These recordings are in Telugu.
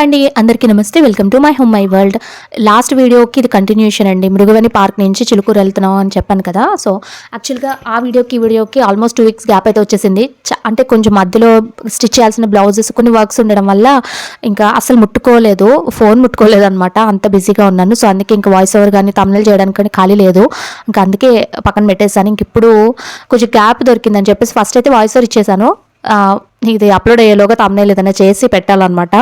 అండి అందరికీ నమస్తే. Welcome to my home my world last వీడియోకి ఇది కంటిన్యూషన్ అండి. మృగవని పార్క్ నుంచి చిలుకూరు వెళ్తున్నాం అని చెప్పాను కదా. సో యాక్చువల్గా ఆ వీడియోకి వీడియోకి ఆల్మోస్ట్ టూ వీక్స్ గ్యాప్ అయితే వచ్చేసింది. చ- అంటే కొంచెం మధ్యలో స్టిచ్ చేయాల్సిన బ్లౌజెస్ కొన్ని వర్క్స్ ఉండడం వల్ల ఇంకా అసలు ముట్టుకోలేదు. ఫోన్ ముట్టుకోలేదు అనమాట అంత బిజీగా ఉన్నాను. సో అందుకే ఇంకా వాయిస్ ఓవర్ కానీ తమిళ చేయడానికి కానీ ఖాళీ లేదు. ఇంకా అందుకే పక్కన పెట్టేసాను ఇంక ఇప్పుడు కొంచెం గ్యాప్ దొరికిందని చెప్పేసి ఫస్ట్ అయితే వాయిస్ ఓవర్ ఇచ్చేసాను ఇది అప్లోడ్ అయ్యేలోగా తమ్నేల్ ఏదైనా చేసి పెట్టాలన్నమాట.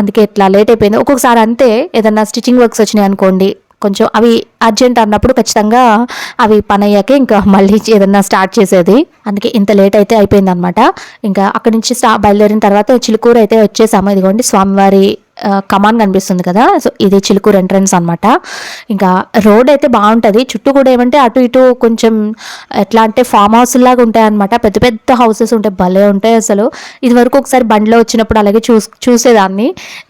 అందుకే ఇట్లా లేట్ అయిపోయింది. ఒక్కొక్కసారి అంతే ఏదన్నా స్టిచ్చింగ్ వర్క్స్ వచ్చినాయి అనుకోండి కొంచెం అవి అర్జెంట్ అన్నప్పుడు ఖచ్చితంగా అవి పని అయ్యాకే ఇంకా మళ్ళీ ఏదన్నా స్టార్ట్ చేసేది. అందుకే ఇంత లేట్ అయితే అయిపోయింది అనమాట ఇంకా అక్కడి నుంచి స్టా బయలుదేరిన తర్వాత చిలుకూరు అయితే వచ్చేసాము. ఇదిగోండి స్వామివారి కమాన్ కనిపిస్తుంది కదా. సో ఇది చిలుకూరు ఎంట్రన్స్ అనమాట ఇంకా రోడ్ అయితే బాగుంటుంది. చుట్టూ కూడా ఏమంటే అటు ఇటు కొంచెం ఎట్లా అంటే ఫామ్ హౌస్ లాగా ఉంటాయి అనమాట పెద్ద పెద్ద హౌసెస్ ఉంటాయి. భలే ఉంటాయి అసలు. ఇది వరకు ఒకసారి బండిలో వచ్చినప్పుడు అలాగే చూ చూసేదాన్ని.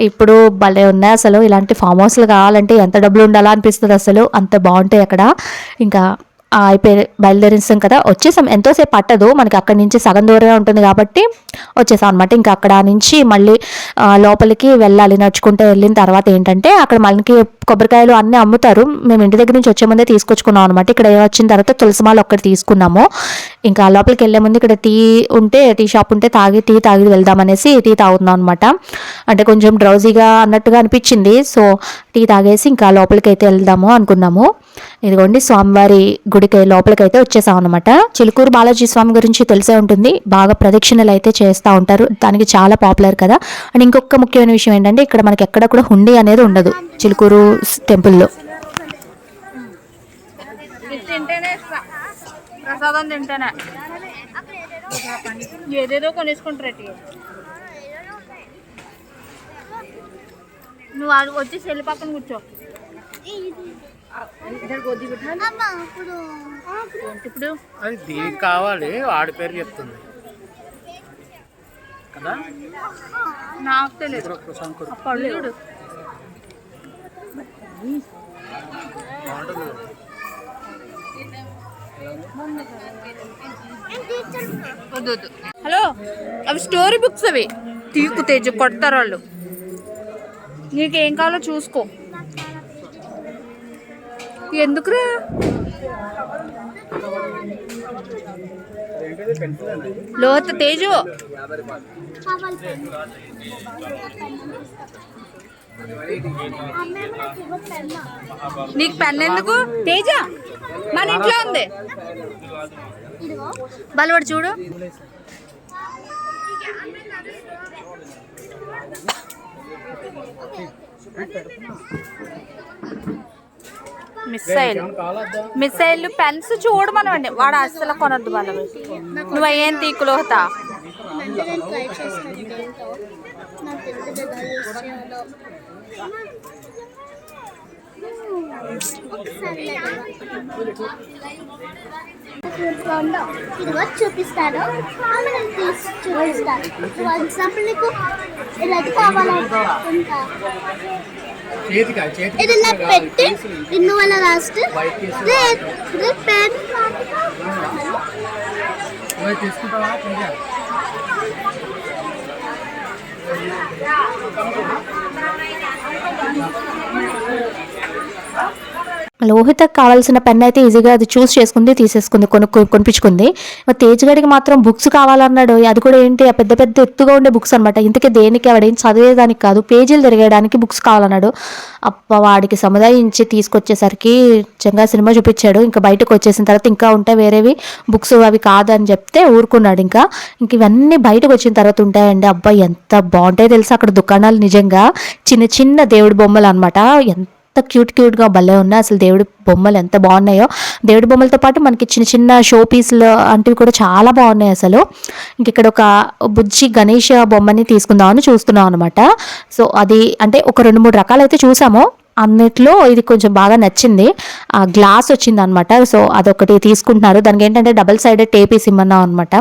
ఇప్పుడు భలే ఉన్నాయి అసలు. ఇలాంటి ఫామ్ హౌస్లు కావాలంటే ఎంత డబ్బులు ఉండాలా అనిపిస్తుంది అసలు. అంత బాగుంటాయి అక్కడ. ఇంకా అయిపోయి బయలుదేరిస్తాం కదా. వచ్చేసాం. ఎంతోసేపు పట్టదు. మనకి అక్కడి నుంచి సగం దూరమే ఉంటుంది కాబట్టి వచ్చేసాం అనమాట ఇంకా అక్కడ నుంచి మళ్ళీ లోపలికి వెళ్ళాలి. నడుచుకుంటూ వెళ్ళిన తర్వాత ఏంటంటే అక్కడ మనకి కొబ్బరికాయలు అన్నీ అమ్ముతారు. మేము ఇంటి దగ్గర నుంచి వచ్చే ముందే తీసుకొచ్చుకున్నాం అనమాట ఇక్కడ వచ్చిన తర్వాత తులసిమాలు ఒక్కటి తీసుకున్నాము. ఇంకా లోపలికి వెళ్ళే ముందు ఇక్కడ టీ ఉంటే టీ షాప్ ఉంటే తాగి టీ తాగి వెళ్దామనేసి టీ తాగుతున్నాం అనమాట అంటే కొంచెం డ్రౌజీగా అన్నట్టుగా అనిపించింది. సో టీ తాగేసి ఇంకా లోపలికి అయితే వెళ్దాము అనుకున్నాము. ఇదిగోండి స్వామివారి గుడికి లోపలికైతే వచ్చేసాం అనమాట చిలుకూరు బాలాజీ స్వామి గురించి తెలిసే ఉంటుంది. బాగా ప్రదక్షిణలు అయితే చేస్తూ ఉంటారు. దానికి చాలా పాపులర్ కదా. అండ్ ఇంకొక ముఖ్యమైన విషయం ఏంటంటే ఇక్కడ మనకి ఎక్కడ కూడా హుండీ అనేది ఉండదు చిలుకూరు టెంపుల్లో. ప్రసాదం తింటేనే. ఏదేదో నువ్వు వచ్చి సెల్లి పక్కన కూర్చో. ఇప్పుడు అది దీనికి కావాలి? వాడి పేరు చెప్తుంది. కదా? నాకు తెలియదు. హలో అవి స్టోరీ బుక్స్ అవి. తీకు తేజు కొడతారు వాళ్ళు. నీకేం కావాలో చూసుకో. ఎందుకురా? లోత తేజు. నీకు పెన్ ఎందుకు? తేజ మన ఇంట్లో ఉంది. బలవాడు చూడు. మిస్సైల్. మిస్సైల్ పెన్స్ చూడమనండి వాడు అస్సలు కొనద్దు బలవి నువ్వు అయ్యేం తీకులోతా? ఇదిగో చూపిస్తాను ఆమె నేను తీసి చూపిస్తాను ఫర్ ఎగ్జాంపుల్ నీకు ఇలా కావాలంటే ఇంకా ఇది ఇలా పెట్టి ఇన్ను వల్ల రెడ్ పెన్ తీసుకుంటావా? లోహిత లోహితకు కావాల్సిన పెన్ అయితే ఈజీగా అది చూస్ చేసుకుంది తీసేసుకుంది కొనుక్కు కొనిపించుకుంది. మరి తేజగడికి మాత్రం బుక్స్ కావాలన్నాడు. అది కూడా ఏంటి? ఆ పెద్ద పెద్ద ఎత్తుగా ఉండే బుక్స్ అనమాట ఇంతకీ దేనికి వాడు ఏం చదివేదానికి కాదు. పేజీలు తిరిగేయడానికి బుక్స్ కావాలన్నాడు. అప్ప వాడికి సముదాయించి తీసుకొచ్చేసరికి నిజంగా సినిమా చూపించాడు. ఇంకా బయటకు వచ్చేసిన తర్వాత ఇంకా ఉంటాయి వేరేవి బుక్స్ అవి కాదని చెప్తే ఊరుకున్నాడు ఇంకా. ఇంక ఇవన్నీ బయటకు వచ్చిన తర్వాత ఉంటాయండి. అబ్బాయి ఎంత బాగుంటాయో తెలుసా అక్కడ దుకాణాలు నిజంగా. చిన్న చిన్న దేవుడి బొమ్మలు అనమాట ఎంత ఎంత క్యూట్ క్యూట్గా భలే ఉన్నాయి. అసలు దేవుడి బొమ్మలు ఎంత బాగున్నాయో. దేవుడి బొమ్మలతో పాటు మనకి చిన్న చిన్న షో పీసులు అంటివి కూడా చాలా బాగున్నాయి అసలు. ఇంక ఇక్కడ ఒక బుజ్జి గణేష్ బొమ్మని తీసుకుందామని చూస్తున్నాం అనమాట సో అది అంటే ఒక రెండు మూడు రకాలు అయితే చూసాము. అన్నిట్లో ఇది కొంచెం బాగా నచ్చింది. ఆ గ్లాస్ వచ్చింది అనమాట సో అదొకటి తీసుకుంటున్నారు. దానికి ఏంటంటే డబల్ సైడెడ్ టేప్ వేసి ఇమ్మన్నాం అనమాట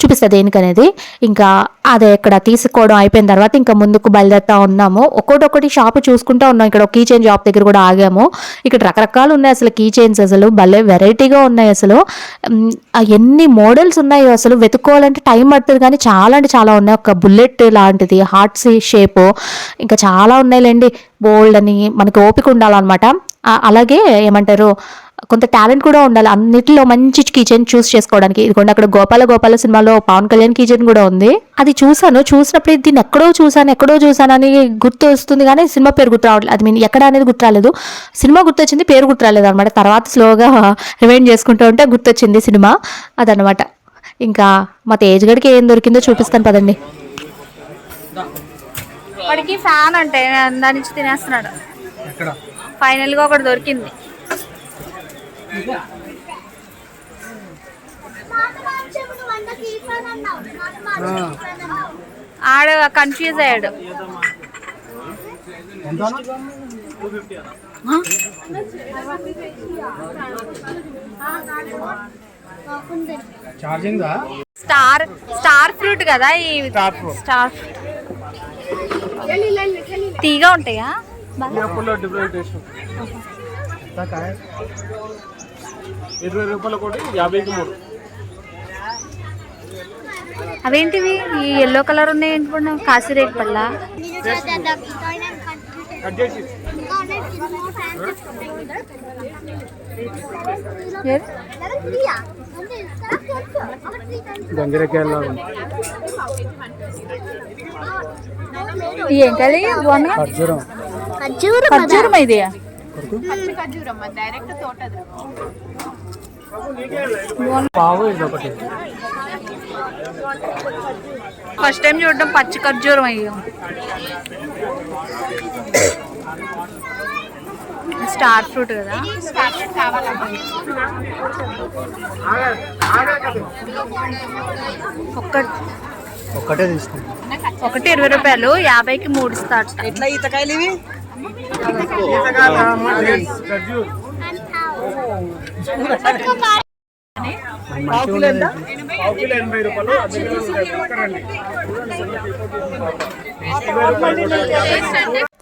చూపిస్తుంది దేనికనేది. ఇంకా అదే ఇక్కడ తీసుకోవడం అయిపోయిన తర్వాత ఇంకా ముందుకు బయలుదేరుతా ఉన్నాము. ఒక్కొక్కటి షాప్ చూసుకుంటా ఉన్నాం. ఇక్కడ కీ చైన్ షాప్ దగ్గర కూడా ఆగాము. ఇక్కడ రకరకాలు ఉన్నాయి అసలు కీ చైన్స్ అసలు. భలే వెరైటీగా ఉన్నాయి అసలు. ఎన్ని మోడల్స్ ఉన్నాయో అసలు. వెతుక్కోవాలంటే టైం పడుతుంది కానీ చాలా అంటే చాలా ఉన్నాయి. ఒక బుల్లెట్ లాంటిది హార్ట్ షేప్. ఇంకా చాలా ఉన్నాయిలేండి బోల్డ్ అని మనకి ఓపిక ఉండాలన్నమాట. అలాగే ఏమంటారు? కొంత టాలెంట్ కూడా ఉండాలి. అన్నిటిలో మంచి కిచెన్ చూస్ చేసుకోవడానికి. ఇదిగోండి అక్కడ గోపాల గోపాల సినిమాలో పవన్ కళ్యాణ్ కిచెన్ కూడా ఉంది. అది చూసాను చూసినప్పుడు దీన్ని ఎక్కడో చూసాను ఎక్కడో చూసాను అని గుర్తు వస్తుంది కానీ సినిమా పేరు గుర్తు రావట్లేదు అది మీన్ ఎక్కడ అనేది గుర్తు రాలేదు. సినిమా గుర్తొచ్చింది పేరు గుర్తు రాలేదు అనమాట. తర్వాత స్లోగా రివైండ్ చేసుకుంటూ ఉంటే గుర్తొచ్చింది సినిమా అదనమాట. ఇంకా మా తేజ్ గడికి ఏం దొరికిందో చూపిస్తాను పదండి. వాడికి ఫ్యాన్ అంటే దాని నుంచి తినేస్తున్నాడు. ఎక్కడ? ఫైనల్గా ఒకటి దొరికింది. ఆడ కన్ఫ్యూజ్ అయ్యాడు. స్టార్ స్టార్ ఫ్రూట్ కదా ఈ స్టార్ ఫ్రూట్. స్టార్ తీగా ఉంటాయా? ఇరవై రూపాయలు ఒకటి యాభైకి మూడు. అవేంటివి? ఈ ఎల్లో కలర్ ఉన్నాయి ఏంటి కాసిరేట్ పళ్ళ? మీరు చేద్దాం ఇంకోనే కట్ చేసి. ఇంకోనే కింద ఫ్యాన్ అంటే స్టార్ట్ చేయొచ్చు ఒక త్రీ టైమ్స్ గంగిరకాయలు ఏం కలి బాగున్నా ఖర్జూరం ఖర్జూరం ఖర్జూరం ఇది పావు ఇది ఒకటి. ఫస్ట్ టైం చూడడం పచ్చి ఖర్జూరం అయ్యో. స్టార్ ఫ్రూట్ కదా. ఒక్క ఒక్కటే తీసుకుంటాం ఒకటి ఇరవై రూపాయలు యాభైకి మూడు స్టార్ట్ ఎట్లా ఈతకాయలు ఇవి? ఎనభై రూపాయలు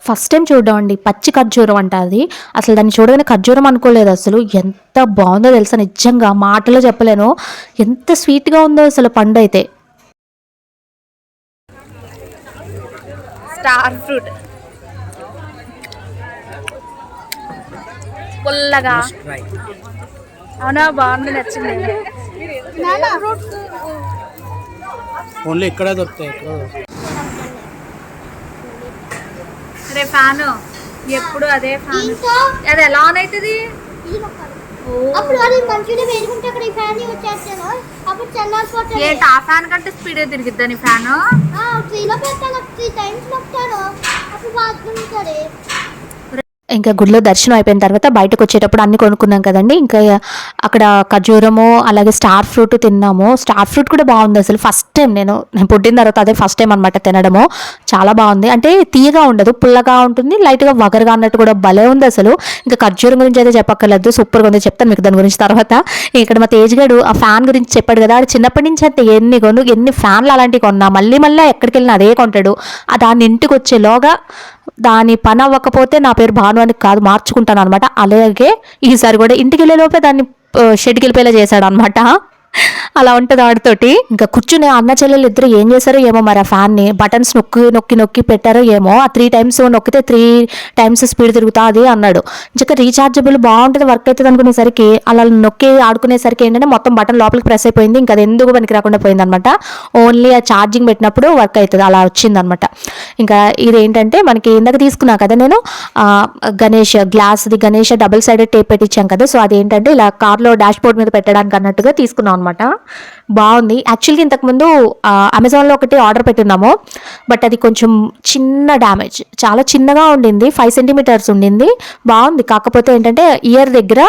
ఫస్ట్ టైం చూడడం అండి పచ్చి ఖర్జూరం అంట అది. అసలు దాన్ని చూడగానే ఖర్జూరం అనుకోలేదు అసలు. ఎంత బాగుందో తెలుసా నిజంగా మాటలో చెప్పలేను. ఎంత స్వీట్గా ఉందో అసలు పండు అయితే. Star fruit. పుల్లగా. అవునా? బాగుంది నచ్చింది. ఓన్లీ ఇక్కడే దొరుకుతాయి ఇక్కడ రే ఫ్యాన్. ఎప్పుడు అదే ఫ్యాన్. అది ఎలా ఆన్ అవుతుంది ఏంటి ఆ ఫ్యాన్ కంటే స్పీడ్ తిరిగిద్దా నీ ఫ్యాన్? త్రీ టైమ్స్ అప్పుడు ఇంకా గుడిలో దర్శనం అయిపోయిన తర్వాత బయటకు వచ్చేటప్పుడు అన్ని కొనుక్కున్నాం కదండి. ఇంకా అక్కడ ఖర్జూరము అలాగే స్టార్ ఫ్రూట్ తిన్నాము. స్టార్ ఫ్రూట్ కూడా బాగుంది అసలు. ఫస్ట్ టైం నేను నేను పుట్టిన తర్వాత అదే ఫస్ట్ టైం అనమాట తినడము. చాలా బాగుంది. అంటే తీయగా ఉండదు పుల్లగా ఉంటుంది లైట్గా వగరగా అన్నట్టు కూడా భలే ఉంది అసలు. ఇంకా ఖర్జూరం గురించి అయితే చెప్పక్కర్లేదు సూపర్గా ఉంది. చెప్తాను మీకు దాని గురించి తర్వాత. ఇక్కడ మా తేజ్ గడు ఆ ఫ్యాన్ గురించి చెప్పాడు కదా చిన్నప్పటి నుంచి అయితే ఎన్ని కొను ఎన్ని ఫ్యాన్లు అలాంటివి కొన్నా మళ్ళీ మళ్ళీ ఎక్కడికి వెళ్ళినా అదే కొంటాడు. దాన్ని ఇంటికి వచ్చేలోగా దాని పని అవ్వకపోతే నా పేరు భాను అని కాదు మార్చుకుంటాను అనమాట అలాగే ఈసారి కూడా ఇంటికి వెళ్ళే లోపే దాన్ని షెడ్కి వెళ్ళిపోయేలా చేశాడు అనమాట అలా ఉంటుంది ఆడితోటి. ఇంకా కూర్చుని అన్న చెల్లెలు ఇద్దరు ఏం చేశారో ఏమో మరి ఆ ఫ్యాన్ని బటన్స్ నొక్కి నొక్కి నొక్కి పెట్టారో ఏమో. ఆ త్రీ టైమ్స్ నొక్కితే త్రీ టైమ్స్ స్పీడ్ తిరుగుతుంది అన్నాడు. ఇంకా రీఛార్జబుల్ బాగుంటుంది వర్క్ అవుతుంది అనుకునేసరికి. అలా నొక్కి ఆడుకునేసరికి ఏంటంటే మొత్తం బటన్ లోపలికి ప్రెస్ అయిపోయింది. ఇంకా అది ఎందుకు పనికి రాకుండా పోయింది అనమాట ఓన్లీ ఆ ఛార్జింగ్ పెట్టినప్పుడు వర్క్ అవుతుంది. అలా వచ్చింది అనమాట ఇంకా ఇది ఏంటంటే మనకి ఇందాక తీసుకున్నా కదా నేను గణేష్ గ్లాస్ది గణేష్ డబుల్ సైడెడ్ టేప్ పెట్టించాం కదా. సో అది ఏంటంటే ఇలా కార్లో డాష్ బోర్డ్ మీద పెట్టడానికి అన్నట్టుగా తీసుకున్నాను అనమాట బాగుంది. యాక్చువల్గా ఇంతకుముందు అమెజాన్లో ఒకటి ఆర్డర్ పెట్టున్నాము. బట్ అది కొంచెం చిన్న డ్యామేజ్ చాలా చిన్నగా ఉండింది. ఫైవ్ సెంటీమీటర్స్ ఉండింది. బాగుంది. కాకపోతే ఏంటంటే ఇయర్ దగ్గర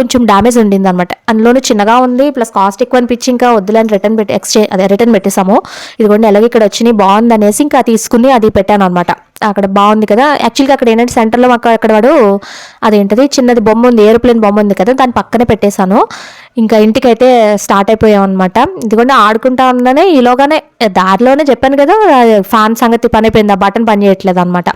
కొంచెం డ్యామేజ్ ఉండింది అనమాట అందులోనూ చిన్నగా ఉంది. ప్లస్ కాస్ట్ ఎక్కువ అనిపించి ఇంకా వద్దులని రిటర్న్ పెట్టి ఎక్స్చేంజ్ అదే రిటర్న్ పెట్టేసాము ఇదిగోండి ఎలాగో ఇక్కడ వచ్చినాయి. బాగుంది అనేసి ఇంకా తీసుకుని అది పెట్టాను అనమాట అక్కడ బాగుంది కదా. యాక్చువల్గా అక్కడ ఏంటంటే సెంటర్లో మాకు అక్కడ వాడు అదేంటది? చిన్నది బొమ్మ ఉంది. ఏరోప్లేన్ బొమ్మ ఉంది కదా. దాని పక్కనే పెట్టేశాను. ఇంకా ఇంటికైతే స్టార్ట్ అయిపోయాం అనమాట ఇదిగోండి ఆడుకుంటా ఉందనే ఈలోగానే దారిలోనే చెప్పాను కదా ఫ్యాన్ సంగతి పని అయిపోయింది ఆ బటన్ పని చేయట్లేదు అనమాట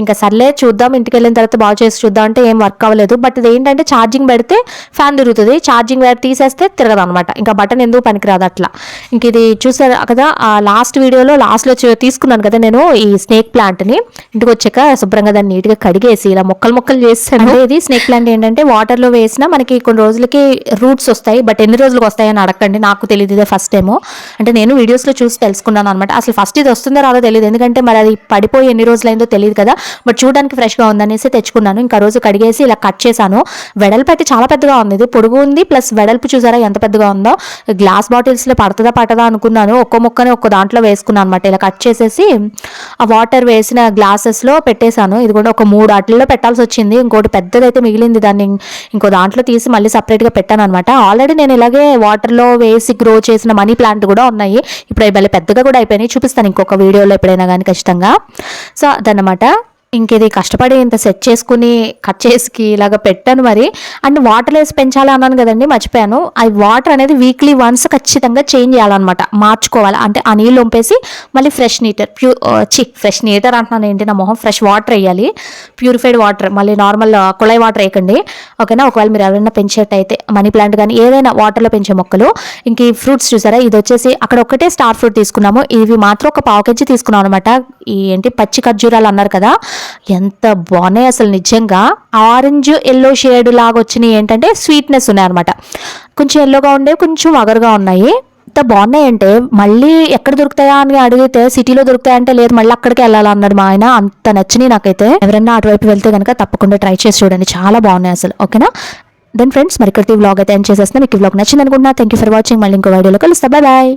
ఇంకా సర్లే చూద్దాం ఇంటికి వెళ్ళిన తర్వాత బాగు చేసి చూద్దాం అంటే ఏం వర్క్ అవ్వలేదు. బట్ ఇది ఏంటంటే ఛార్జింగ్ పెడితే ఫ్యాన్ తిరుగుతుంది. ఛార్జింగ్ వైర్ తీసేస్తే తిరగదు అనమాట ఇంకా బటన్ ఎందుకు పనికిరాదు అట్లా. ఇంక ఇది చూసారు కదా ఆ లాస్ట్ వీడియోలో లాస్ట్లో తీసుకున్నాను కదా నేను ఈ స్నేక్ ప్లాంట్ని ఇంటికి వచ్చాక శుభ్రంగా దాన్ని నీట్గా కడిగేసి ఇలా మొక్కలు మొక్కలు చేస్తాను ఇది స్నేక్ ప్లాంట్ ఏంటంటే వాటర్లో వేసినా మనకి కొన్ని రోజులకి రూట్స్ వస్తాయి బట్ ఎన్ని రోజులకు వస్తాయని అడగండి నాకు తెలియదు ఇదే ఫస్ట్ టైము అంటే నేను వీడియోస్లో చూసి తెలుసుకున్నాను అనమాట అసలు ఫస్ట్ ఇది వస్తుందో రాదో తెలియదు. ఎందుకంటే మరి అది పడిపోయి ఎన్ని రోజులైందో తెలియదు కదా. బట్ చూడడానికి ఫ్రెష్గా ఉందనేసి తెచ్చుకున్నాను. ఇంకా రోజు కడిగేసి ఇలా కట్ చేశాను. వెడల్పు అయితే చాలా పెద్దగా ఉంది. ఇది పొడుగు ఉంది ప్లస్ వెడల్పు చూసారా ఎంత పెద్దగా ఉందో. గ్లాస్ బాటిల్స్లో పడుతుందా పట్టదా అనుకున్నాను. ఒక్క మొక్కనే ఒక్క దాంట్లో వేసుకున్నాను అనమాట ఇలా కట్ చేసేసి ఆ వాటర్ వేసిన గ్లాసెస్లో పెట్టేశాను. ఇది కూడా ఒక మూడు అట్లలో పెట్టాల్సి వచ్చింది. ఇంకోటి పెద్దదైతే మిగిలింది. దాన్ని ఇంకో దాంట్లో తీసి మళ్ళీ సపరేట్గా పెట్టాను అనమాట ఆల్రెడీ నేను ఇలాగే వాటర్లో వేసి గ్రో చేసిన మనీ ప్లాంట్ కూడా ఉన్నాయి. ఇప్పుడు అవి భలే పెద్దగా కూడా అయిపోయినాయి. చూపిస్తాను ఇంకొక వీడియోలో ఎప్పుడైనా కానీ ఖచ్చితంగా. సో అదనమాట ఇంక ఇది కష్టపడి ఇంత సెట్ చేసుకుని కట్ చేసి ఇలాగ పెట్టాను మరి. అండ్ వాటర్ వేసి పెంచాలి అన్నాను కదండి మర్చిపోయాను. ఆ వాటర్ అనేది వీక్లీ వన్స్ ఖచ్చితంగా చేంజ్ చేయాలన్నమాట. మార్చుకోవాలి. అంటే ఆ నీళ్ళు వంపేసి మళ్ళీ ఫ్రెష్ నీటర్ ప్యూ చి ఫ్రెష్ నీటర్ అంటున్నాను ఏంటి నా మొహం? ఫ్రెష్ వాటర్ వేయాలి. ప్యూరిఫైడ్ వాటర్ మళ్ళీ నార్మల్ కుళాయి వాటర్ వేయకండి. ఓకేనా? ఒకవేళ మీరు ఎవరైనా పెంచేటైతే మనీ ప్లాంట్ కానీ ఏదైనా వాటర్లో పెంచే మొక్కలు ఇంక ఈ ఫ్రూట్స్ చూసారా? ఇది వచ్చేసి అక్కడ ఒకటే స్టార్ ఫ్రూట్ తీసుకున్నాము. ఇవి మాత్రం ఒక పావు కేజీ తీసుకున్నాం అనమాట ఈ ఏంటి పచ్చి ఖర్జూరాలు అన్నారు కదా ఎంత బాగున్నాయి అసలు నిజంగా. ఆరెంజ్ ఎల్లో షేడ్ లాగా వచ్చినాయి. ఏంటంటే స్వీట్నెస్ ఉన్నాయి అనమాట కొంచెం ఎల్లోగా ఉండే కొంచెం వగరుగా ఉన్నాయి. ఎంత బాగున్నాయంటే మళ్ళీ ఎక్కడ దొరుకుతాయా అని అడిగితే సిటీలో దొరుకుతాయంటే లేదు మళ్ళీ అక్కడికి వెళ్ళాలన్నాడు మా ఆయన. అంత నచ్చినాయి నాకైతే. ఎవరైనా అటువైపు వెళ్తే కనుక తప్పకుండా ట్రై చేసి చూడండి. చాలా బాగున్నాయి అసలు. ఓకేనా? దెన్ ఫ్రెండ్స్ మరి ఇక్కడ వ్లాగ్ అయితే ఎండ్ చేసేస్తాను మీకు వ్లాగ్ నచ్చింది అనుకుంటున్నా థ్యాంక్ యూ ఫర్ వాచింగ్ మళ్ళీ ఇంకో వీడియోలో కలుస్తా. బాయ్